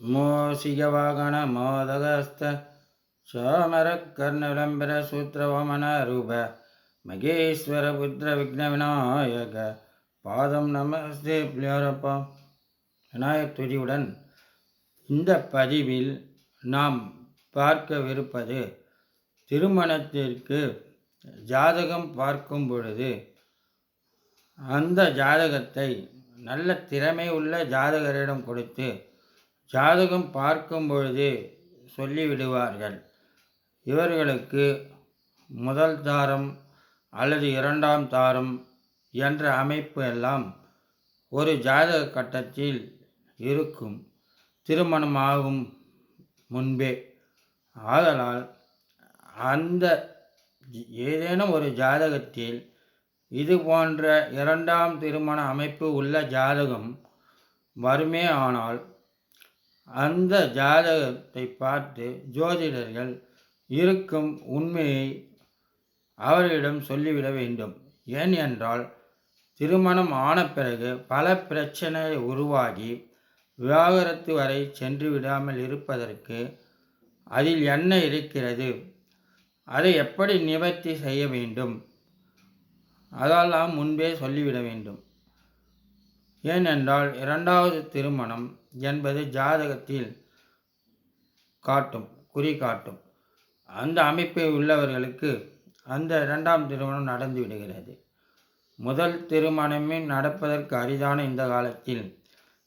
மூஷிகவாகன மோதகஸ்த சோமரக்கர்ணவிளம்பர சூத்திரவமன ரூப மகேஸ்வர புத்திர விக்ன விநாயக பாதம் நமஸ்தே பிள்ளையாரப்பா. விநாயகர் துதியுடன் இந்த பதிவில் நாம் பார்க்கவிருப்பது திருமணத்திற்கு ஜாதகம் பார்க்கும் பொழுது அந்த ஜாதகத்தை நல்ல திறமை உள்ள ஜாதகரிடம் கொடுத்து ஜாதகம் பார்க்கும் பொழுது சொல்லிவிடுவார்கள். இவர்களுக்கு முதல் தாரம் அல்லது இரண்டாம் தாரம் என்ற அமைப்பு எல்லாம் ஒரு ஜாதக கட்டத்தில் இருக்கும். திருமணமாகும் முன்பே. ஆதலால் அந்த ஏதேனும் ஒரு ஜாதகத்தில் இது போன்ற இரண்டாம் திருமண அமைப்பு உள்ள ஜாதகம் வருமே ஆனால் அந்த ஜாதகத்தை பார்த்து ஜோதிடர்கள் இருக்கும் உண்மையை அவர்களிடம் சொல்லிவிட வேண்டும். ஏன் என்றால் திருமணம் ஆன பிறகு பல பிரச்சனை உருவாகி விவாகரத்து வரை சென்று விடாமல் இருப்பதற்கு அதில் என்ன இருக்கிறது? அதை எப்படி நிவர்த்தி செய்ய வேண்டும்? அதெல்லாம் முன்பே சொல்லிவிட வேண்டும். ஏனென்றால் இரண்டாவது திருமணம் என்பது ஜாதகத்தில் காட்டும் குறி காட்டும். அந்த அமைப்பை உள்ளவர்களுக்கு அந்த இரண்டாம் திருமணம் நடந்து விடுகிறது. முதல் திருமணமே நடப்பதற்கு அரிதான இந்த காலத்தில்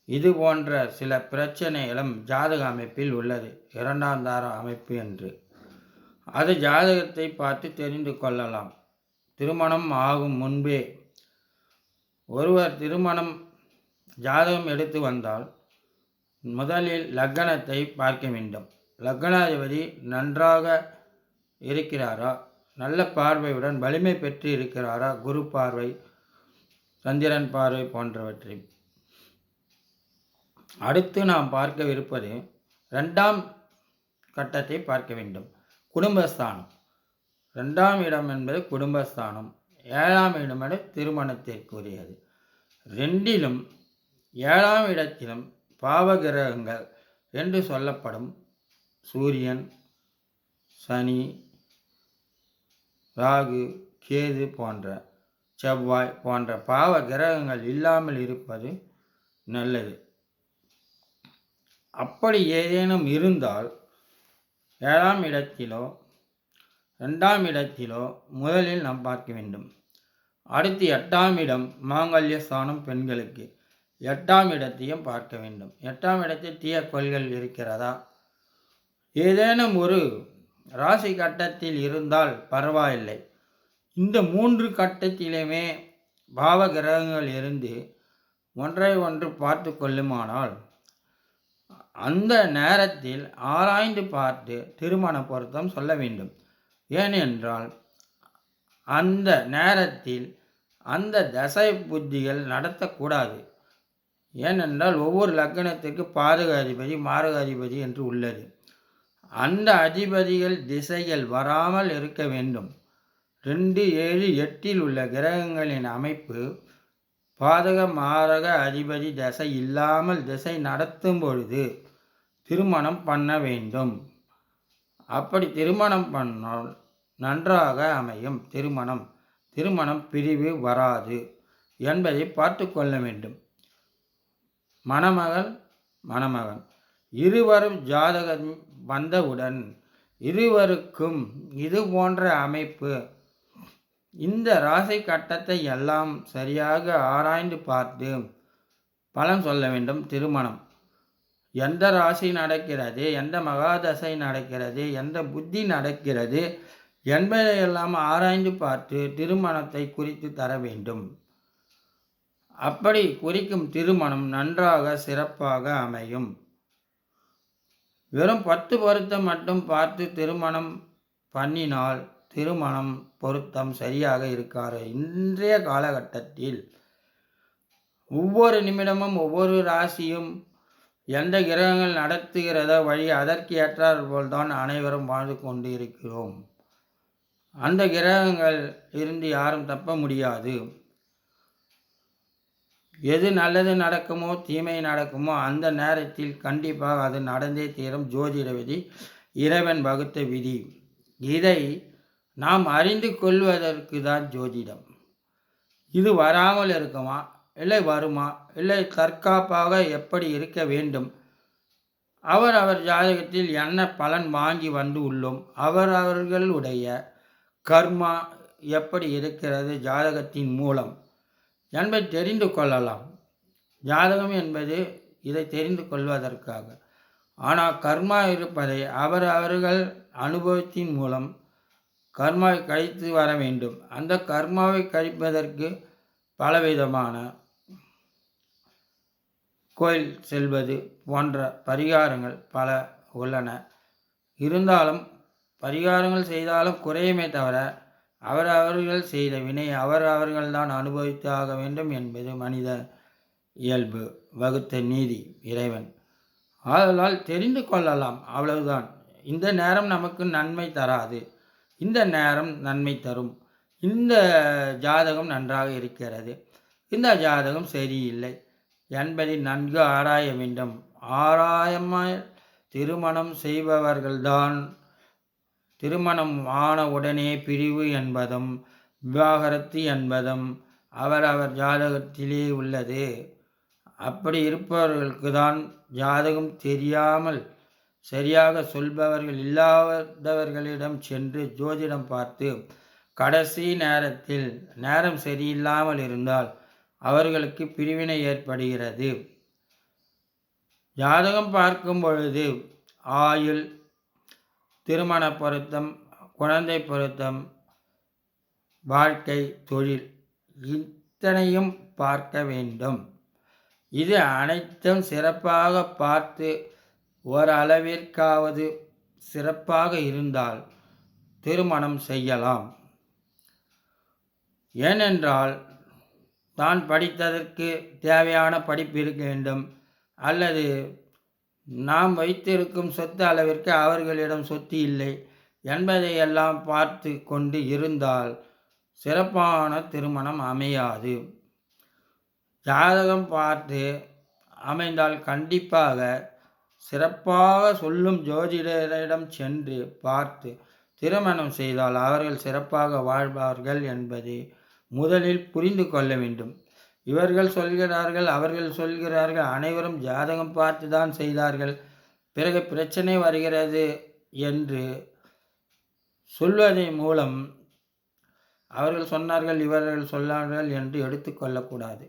இது போன்ற சில பிரச்சனைகளும் ஜாதக அமைப்பில் உள்ளது. இரண்டாம் தார அமைப்பு என்று. அது ஜாதகத்தை பார்த்து தெரிந்து கொள்ளலாம். திருமணம் ஆகும் முன்பே ஒருவர் திருமணம் ஜாதகம் எடுத்து வந்தால் முதலில் லக்கணத்தை பார்க்க வேண்டும். லக்கணாதிபதி நன்றாக இருக்கிறாரா? நல்ல பார்வையுடன் வலிமை பெற்று இருக்கிறாரா? குரு பார்வை சந்திரன் பார்வை போன்றவற்றை. அடுத்து நாம் பார்க்கவிருப்பது ரெண்டாம் கட்டத்தை பார்க்க வேண்டும். குடும்பஸ்தானம். ரெண்டாம் இடம் என்பது குடும்பஸ்தானம். ஏழாம் இடம் என திருமணத்திற்குரியது. ரெண்டிலும் ஏழாம் இடத்திலும் பாவகிரகங்கள் என்று சொல்லப்படும் சூரியன் சனி ராகு கேது போன்ற செவ்வாய் போன்ற பாவ கிரகங்கள் இல்லாமல் இருப்பது நல்லது. அப்படி ஏதேனும் இருந்தால் ஏழாம் இடத்திலோ ரெண்டாம் இடத்திலோ முதலில் நாம் பார்க்க வேண்டும். அடுத்து எட்டாம் இடம் மாங்கல்ய ஸ்தானம் பெண்களுக்கு. எட்டாம் இடத்தையும் பார்க்க வேண்டும். எட்டாம் இடத்தில் தீய கொள்கள் இருக்கிறதா? ஏதேனும் ஒரு ராசி கட்டத்தில் இருந்தால் பரவாயில்லை. இந்த மூன்று கட்டத்திலுமே பாவ கிரகங்கள் இருந்து ஒன்றை ஒன்று பார்த்து கொள்ளுமானால் அந்த நேரத்தில் ஆராய்ந்து பார்த்து திருமண பொருத்தம் சொல்ல வேண்டும். ஏனென்றால் அந்த நேரத்தில் அந்த தசை புத்திகள் நடத்தக்கூடாது. ஏனென்றால் ஒவ்வொரு லக்கணத்திற்கு பாதக அதிபதி மாரக அதிபதி என்று உள்ளது. அந்த அதிபதிகள் திசைகள் வராமல் இருக்க வேண்டும். ரெண்டு ஏழு எட்டில் உள்ள கிரகங்களின் அமைப்பு பாதக மாரக அதிபதி தசை இல்லாமல் திசை நடத்தும் பொழுது திருமணம் பண்ண வேண்டும். அப்படி திருமணம் பண்ணால் நன்றாக அமையும் திருமணம். திருமணம் பிரிவு வராது என்பதை பார்த்து கொள்ள வேண்டும். மணமகள் மணமகன். இருவரும் ஜாதகம் வந்தவுடன் இருவருக்கும் இது போன்ற அமைப்பு. இந்த ராசி கட்டத்தை எல்லாம் சரியாக ஆராய்ந்து பார்த்து பலன் சொல்ல வேண்டும். திருமணம். எந்த ராசி நடக்கிறது எந்த மகாதசை நடக்கிறது எந்த புத்தி நடக்கிறது என்பதையெல்லாம் ஆராய்ந்து பார்த்து திருமணத்தை குறித்து தர வேண்டும். அப்படி குறிக்கும் திருமணம் நன்றாக சிறப்பாக அமையும். வெறும் பத்து பொருத்தம் மட்டும் பார்த்து திருமணம் பண்ணினால் திருமணம் பொருத்தம் சரியாக இருக்காது. இன்றைய காலகட்டத்தில் ஒவ்வொரு நிமிடமும் ஒவ்வொரு ராசியும் எந்த கிரகங்கள் நடத்துகிறதோ வழி அதற்கு ஏற்றார் போல்தான் அனைவரும் வாழ்ந்து கொண்டு இருக்கிறோம் அந்த கிரகங்கள் இருந்து யாரும் தப்ப முடியாது. எது நல்லது நடக்குமோ தீமை நடக்குமோ அந்த நேரத்தில் கண்டிப்பாக அது நடந்தே தீரும். ஜோதிட விதி இறைவன் வகுத்த விதி. இதை நாம் அறிந்து கொள்வதற்கு தான் ஜோதிடம். இது வராமல் இருக்குமா? இல்லை வருமா? இல்லை தற்காப்பாக எப்படி இருக்க வேண்டும்? அவர் அவர் ஜாதகத்தில் என்ன பலன் வாங்கி வந்து உள்ளோம்? அவர் அவர்களுடைய கர்மா எப்படி இருக்கிறது ஜாதகத்தின் மூலம்? என்பதை தெரிந்து கொள்ளலாம். ஜாதகம் என்பது இதை தெரிந்து கொள்வதற்காக. ஆனால் கர்மா இருப்பதை அவர் அவர்கள் அனுபவத்தின் மூலம் கர்மாவை கழித்து வர வேண்டும். அந்த கர்மாவை கழிப்பதற்கு பலவிதமான கோயில் செல்வது போன்ற பரிகாரங்கள் பல உள்ளன. இருந்தாலும் பரிகாரங்கள் செய்தாலும் குறையுமே தவிர அவர் அவர்கள் செய்த வினை அவர் அவர்கள்தான் அனுபவித்து ஆக வேண்டும் என்பது மனித இயல்பு. வகுத்த நீதி இறைவன். ஆதலால் தெரிந்து கொள்ளலாம் அவ்வளவுதான். இந்த நேரம் நமக்கு நன்மை தராது. இந்த நேரம் நன்மை தரும். இந்த ஜாதகம் நன்றாக இருக்கிறது. இந்த ஜாதகம் சரியில்லை. என்பதை நன்கு ஆராய வேண்டும். ஆராயமாய் திருமணம் செய்பவர்கள்தான் திருமணம் ஆன உடனே பிரிவு என்பதும் விவாகரத்து என்பதும் அவரவர் ஜாதகத்திலே உள்ளது. அப்படி இருப்பவர்களுக்கு தான் ஜாதகம் தெரியாமல் சரியாக சொல்பவர்கள் இல்லாதவர்களிடம் சென்று ஜோதிடம் பார்த்து கடைசி நேரத்தில் நேரம் சரியில்லாமல் இருந்தால் அவர்களுக்கு பிரிவினை ஏற்படுகிறது. ஜாதகம் பார்க்கும் பொழுது ஆயுள் திருமண பொருத்தம் குழந்தை பொருத்தம் வாழ்க்கை தொழில் இத்தனையும் பார்க்க வேண்டும். இது அனைத்தும் சிறப்பாக பார்த்து ஓரளவிற்காவது சிறப்பாக இருந்தால் திருமணம் செய்யலாம். ஏனென்றால் தான் படித்ததற்கு தேவையான படிப்பு இருக்க வேண்டும் அல்லது நாம் வைத்திருக்கும் சொத்து அளவிற்கு அவர்களிடம் சொத்து இல்லை. என்பதையெல்லாம் பார்த்து கொண்டு இருந்தால் சிறப்பான திருமணம் அமையாது. ஜாதகம் பார்த்து அமைந்தால் கண்டிப்பாக சிறப்பாக சொல்லும் ஜோதிடரிடம் சென்று பார்த்து திருமணம் செய்தால் அவர்கள் சிறப்பாக வாழ்வார்கள் என்பதை முதலில் புரிந்து கொள்ள வேண்டும். இவர்கள் சொல்கிறார்கள் அவர்கள் சொல்கிறார்கள். அனைவரும் ஜாதகம் பார்த்து தான் செய்தார்கள். பிறகு பிரச்சனை வருகிறது என்று சொல்வதன் மூலம் அவர்கள் சொன்னார்கள் இவர்கள் சொன்னார்கள் என்று எடுத்துக்கொள்ளக்கூடாது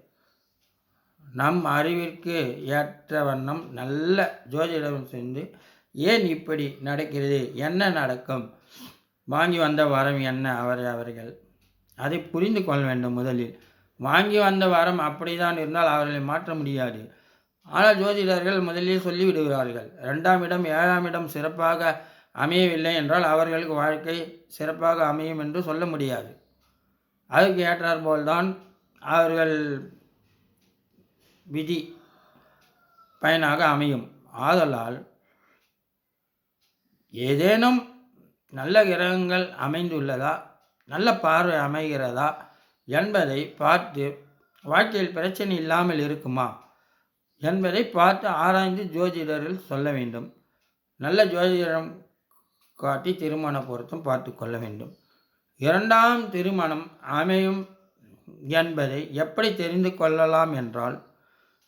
நம் அறிவிற்கு ஏற்ற வண்ணம் நல்ல ஜோதிடம் சென்று ஏன் இப்படி நடக்கிறது என்ன நடக்கும்? வாங்கி வந்த வரம் என்ன? அவர் அவர்கள் அதை புரிந்து கொள்ள வேண்டும் முதலில். வாங்கி வந்த வரம் அப்படிதான் இருந்தால் அவர்களை மாற்ற முடியாது. ஆனால் ஜோதிடர்கள் முதலில் சொல்லிவிடுகிறார்கள் ரெண்டாம் இடம் ஏழாம் இடம் சிறப்பாக அமையவில்லை என்றால் அவர்களுக்கு வாழ்க்கை சிறப்பாக அமையும் என்று சொல்ல முடியாது. அதுக்கு ஏற்றாற்போல்தான் அவர்கள் விதி பயனாக அமையும். ஆதலால் ஏதேனும் நல்ல கிரகங்கள் அமைந்துள்ளதா நல்ல பார்வை அமைகிறதா என்பதை பார்த்து வாழ்க்கையில் பிரச்சனை இல்லாமல் இருக்குமா? என்பதை பார்த்து ஆராய்ந்து ஜோதிடர்கள் சொல்ல வேண்டும். நல்ல ஜோதிடம் காட்டி திருமண பொருத்தம் பார்த்து கொள்ள வேண்டும். இரண்டாம் திருமணம் அமையும் என்பதை எப்படி தெரிந்து கொள்ளலாம் என்றால்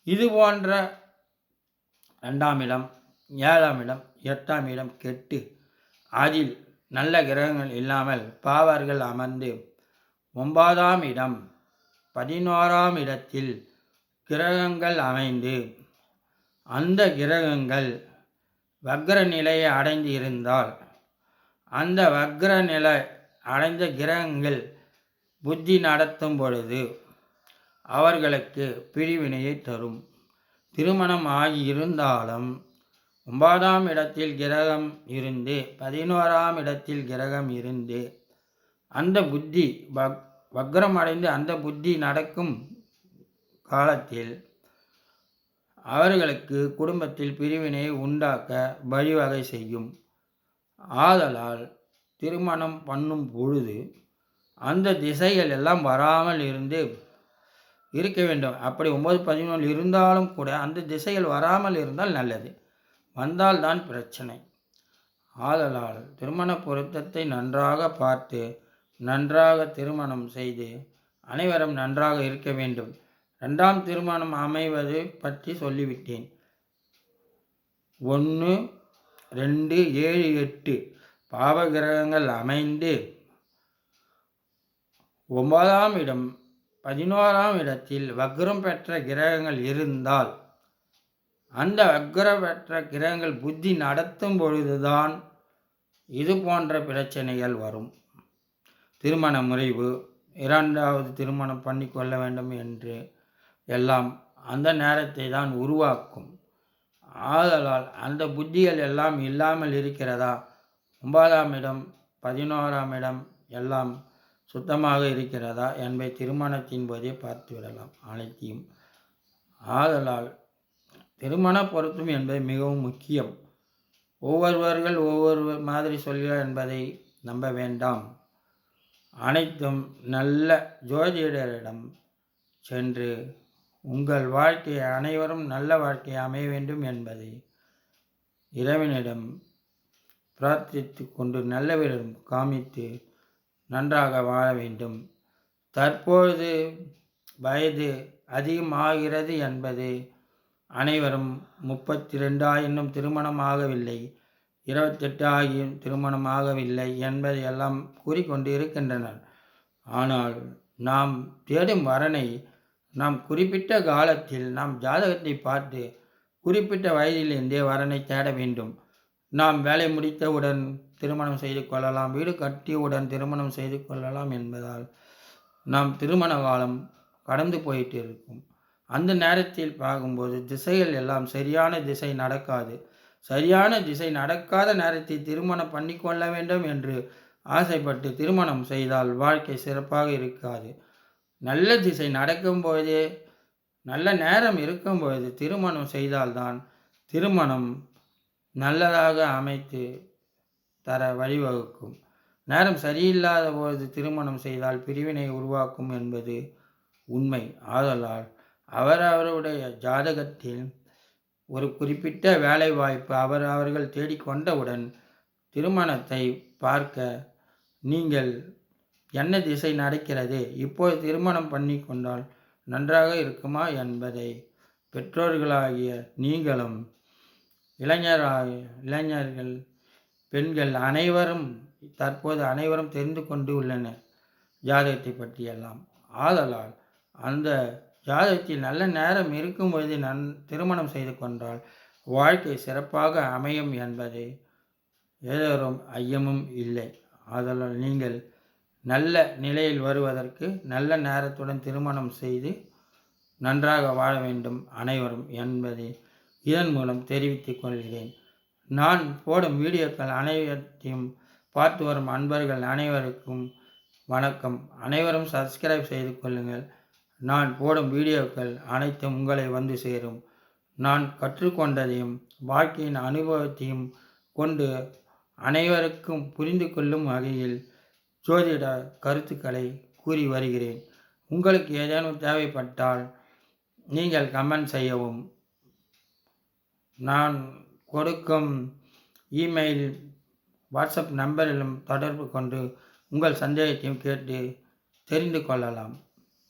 இது போன்ற ரெண்டாம் இடம் ஏழாம் இடம் எட்டாம் இடம் கெட்டு அதில் நல்ல கிரகங்கள் இல்லாமல் பாவர்கள் அமர்ந்து ஒன்பதாம் இடம். பதினோராம் இடத்தில் கிரகங்கள் அமைந்து அந்த கிரகங்கள் வக்ர நிலையை அடைந்து இருந்தால் அந்த வக்ர நிலை அடைந்த கிரகங்கள் புத்தி நடத்தும் பொழுது அவர்களுக்கு பிரிவினையை தரும். திருமணம் ஆகி இருந்தாலும் ஒன்பதாம் இடத்தில் கிரகம் இருந்து பதினோராம் இடத்தில் கிரகம் இருந்து அந்த புத்தி வக் வக்ரமடைந்து அந்த புத்தி நடக்கும் காலத்தில் அவர்களுக்கு குடும்பத்தில் பிரிவினை உண்டாக்க வழிவகை செய்யும். ஆதலால் திருமணம் பண்ணும் பொழுது அந்த திசைகள் எல்லாம் வராமல் இருந்து இருக்க வேண்டும். அப்படி ஒம்பது பதினொன்று இருந்தாலும் கூட அந்த திசைகள் வராமல் இருந்தால் நல்லது. வந்தால் தான் பிரச்சனை. ஆதலால் திருமண பொருத்தத்தை நன்றாக பார்த்து நன்றாக திருமணம் செய்து அனைவரும் நன்றாக இருக்க வேண்டும். ரெண்டாம் திருமணம் அமைவது பற்றி சொல்லிவிட்டேன். ஒன்று ரெண்டு ஏழு எட்டு. பாவகிரகங்கள் அமைந்து ஒன்பதாம் இடம் பதினோராம் இடத்தில் வக்ரம் பெற்ற கிரகங்கள் இருந்தால் அந்த வக்ரம் பெற்ற கிரகங்கள் புத்தி நடத்தும் பொழுதுதான் இது போன்ற பிரச்சனைகள் வரும். திருமண முறைவு இரண்டாவது திருமணம் பண்ணி கொள்ள வேண்டும் என்று எல்லாம் அந்த நேரத்தை தான் உருவாக்கும். ஆதலால் அந்த புத்திகள் எல்லாம் இல்லாமல் இருக்கிறதா? ஒன்பதாம் இடம் பதினோராம் இடம் எல்லாம் சுத்தமாக இருக்கிறதா என்பதை திருமணத்தின் போதே பார்த்துவிடலாம் அனைத்தையும். ஆதலால் திருமண பொருத்தம் என்பது மிகவும் முக்கியம். ஒவ்வொருவர்கள் ஒவ்வொரு மாதிரி சொல்கிறார் என்பதை நம்ப வேண்டாம். அனைத்தும் நல்ல ஜோதிடரிடம் சென்று உங்கள் வாழ்க்கையை அனைவரும் நல்ல வாழ்க்கை அமைய வேண்டும் என்பதை இறைவனிடம் பிரார்த்தித்து கொண்டு நல்லவரிடம் காமித்து நன்றாக வாழ வேண்டும். தற்பொழுது வயது அதிகமாகிறது என்பது அனைவரும் முப்பத்தி ரெண்டா இன்னும் திருமணம் ஆகவில்லை. இருபத்தெட்டு ஆகியும் திருமணம் ஆகவில்லை என்பதை எல்லாம் கூறிக்கொண்டு இருக்கின்றனர் ஆனால் நாம் தேடும் வரனை நாம் குறிப்பிட்ட காலத்தில் நாம் ஜாதகத்தை பார்த்து குறிப்பிட்ட வயதிலிருந்தே வரனை தேட வேண்டும். நாம் வேலை முடித்தவுடன் திருமணம் செய்து கொள்ளலாம் வீடு கட்டியவுடன் திருமணம் செய்து கொள்ளலாம் என்பதால் நாம் திருமண காலம் கடந்து போயிட்டு இருக்கும் அந்த நேரத்தில் பார்க்கும்போது திசைகள் எல்லாம் சரியான திசை நடக்காது. சரியான திசை நடக்காத நேரத்தில் திருமணம் பண்ணி கொள்ள வேண்டும் என்று ஆசைப்பட்டு திருமணம் செய்தால் வாழ்க்கை சிறப்பாக இருக்காது. நல்ல திசை நடக்கும்போது நல்ல நேரம் இருக்கும்பொழுது திருமணம் செய்தால்தான் திருமணம் நல்லதாக அமைத்து தர வழிவகுக்கும். நேரம் சரியில்லாத போது திருமணம் செய்தால் பிரிவினை உருவாக்கும் என்பது உண்மை. ஆதலால் அவரவருடைய ஜாதகத்தில் ஒரு குறிப்பிட்ட வேலை வாய்ப்பு அவர் அவர்கள் தேடிக்கொண்டவுடன் திருமணத்தை பார்க்க நீங்கள் என்ன திசை நடக்கிறது? இப்போது திருமணம் பண்ணி கொண்டால் நன்றாக இருக்குமா? என்பதை பெற்றோர்களாகிய நீங்களும் இளைஞராக இளைஞர்கள் பெண்கள் அனைவரும் தற்போது அனைவரும் தெரிந்து கொண்டு உள்ளனர். ஜாதகத்தை பற்றியெல்லாம். ஆதலால் அந்த ஜாதகத்தில் நல்ல நேரம் இருக்கும்போது நன் திருமணம் செய்து கொண்டால் வாழ்க்கை சிறப்பாக அமையும் என்பது ஏதோரும் ஐயமும் இல்லை. ஆதலால் நீங்கள் நல்ல நிலையில் வருவதற்கு நல்ல நேரத்துடன் திருமணம் செய்து நன்றாக வாழ வேண்டும் அனைவரும் என்பதை இதன் மூலம் தெரிவித்துக் கொள்கிறேன். நான் போடும் வீடியோக்கள் அனைவரையும் பார்த்து வரும் அன்பர்கள் அனைவருக்கும் வணக்கம். அனைவரும் சப்ஸ்கிரைப் செய்து கொள்ளுங்கள். நான் போடும் வீடியோக்கள் அனைத்தும் உங்களை வந்து சேரும். நான் கற்றுக்கொண்டதையும் வாழ்க்கையின் அனுபவத்தையும் கொண்டு அனைவருக்கும் புரிந்து கொள்ளும் வகையில் ஜோதிட கருத்துக்களை கூறி வருகிறேன். உங்களுக்கு ஏதேனும் தேவைப்பட்டால் நீங்கள் கமெண்ட் செய்யவும். நான் கொடுக்கும் இமெயில் வாட்ஸ்அப் நம்பரிலும் தொடர்பு கொண்டு உங்கள் சந்தேகத்தையும் கேட்டு தெரிந்து கொள்ளலாம்.